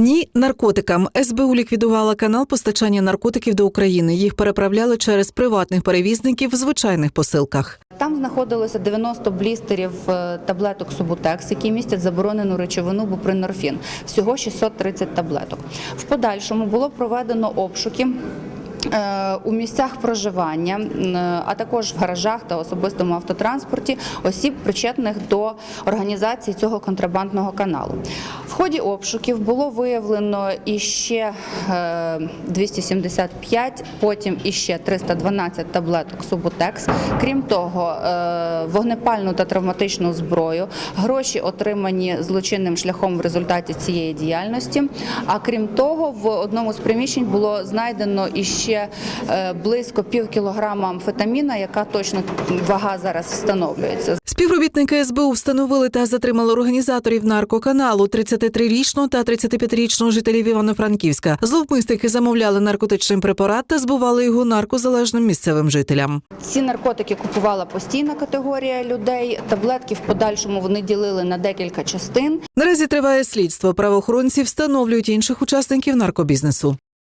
Ні наркотикам. СБУ ліквідувала канал постачання наркотиків до України. Їх переправляли через приватних перевізників в звичайних посилках. Там знаходилося 90 блістерів е, таблеток Субутекс, які містять заборонену речовину бупринорфін. Всього 630 таблеток. В подальшому було проведено обшуки. е, У місцях проживання, а також в гаражах та особистому автотранспорті осіб, причетних до організації цього контрабандного каналу. Ході обшуків було виявлено іще е, 275, потім іще 312 таблеток Субутекс. Крім того, е, вогнепальну та травматичну зброю, гроші отримані злочинним шляхом в результаті цієї діяльності. А крім того, в одному з приміщень було знайдено іще е, близько пів кілограма амфетаміна, яка точно вага зараз встановлюється. Співробітники СБУ встановили та затримали організаторів наркоканалу 33-річного та 35-річного жителів Івано-Франківська. Зловмисники замовляли наркотичний препарат та збували його наркозалежним місцевим жителям. Ці наркотики купувала постійна категорія людей. Таблетки в подальшому вони ділили на декілька частин. Наразі триває слідство. Правоохоронці встановлюють інших учасників наркобізнесу.